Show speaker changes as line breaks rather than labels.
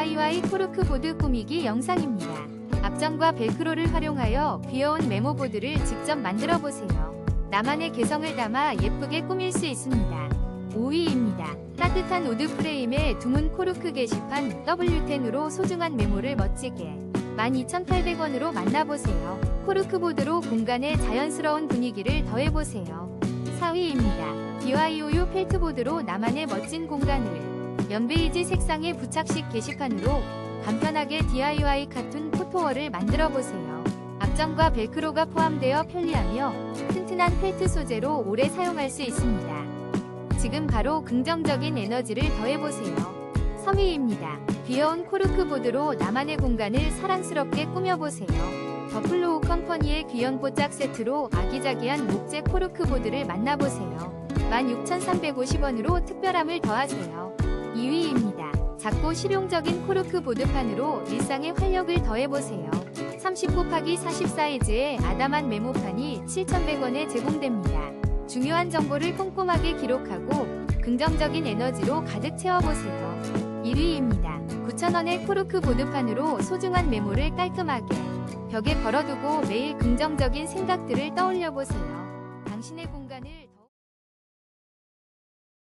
DIY 코르크보드 꾸미기 영상입니다. 앞전과 벨크로를 활용하여 귀여운 메모보드를 직접 만들어 보세요. 나만의 개성을 담아 예쁘게 꾸밀 수 있습니다. 5위입니다. 따뜻한 우드 프레임에 둥은 코르크 게시판 W10으로 소중한 메모를 멋지게 12,800원으로 만나보세요. 코르크보드로 공간에 자연스러운 분위기를 더해보세요. 4위입니다. DIOU 펠트보드로 나만의 멋진 공간을 연베이지 색상의 부착식 게시판으로 간편하게 DIY 카툰 포토월을 만들어보세요. 앞전과 벨크로가 포함되어 편리하며 튼튼한 펠트 소재로 오래 사용할 수 있습니다. 지금 바로 긍정적인 에너지를 더해보세요. 3위입니다. 귀여운 코르크보드로 나만의 공간을 사랑스럽게 꾸며보세요. 더플로우 컴퍼니의 귀염 뽀짝 세트로 아기자기한 목재 코르크보드를 만나보세요. 16,350원으로 특별함을 더하세요. 2위입니다. 작고 실용적인 코르크 보드판으로 일상의 활력을 더해보세요. 30 곱하기 40 사이즈의 아담한 메모판이 7,100원에 제공됩니다. 중요한 정보를 꼼꼼하게 기록하고 긍정적인 에너지로 가득 채워보세요. 1위입니다. 9,000원의 코르크 보드판으로 소중한 메모를 깔끔하게 벽에 걸어두고 매일 긍정적인 생각들을 떠올려보세요. 당신의 공간을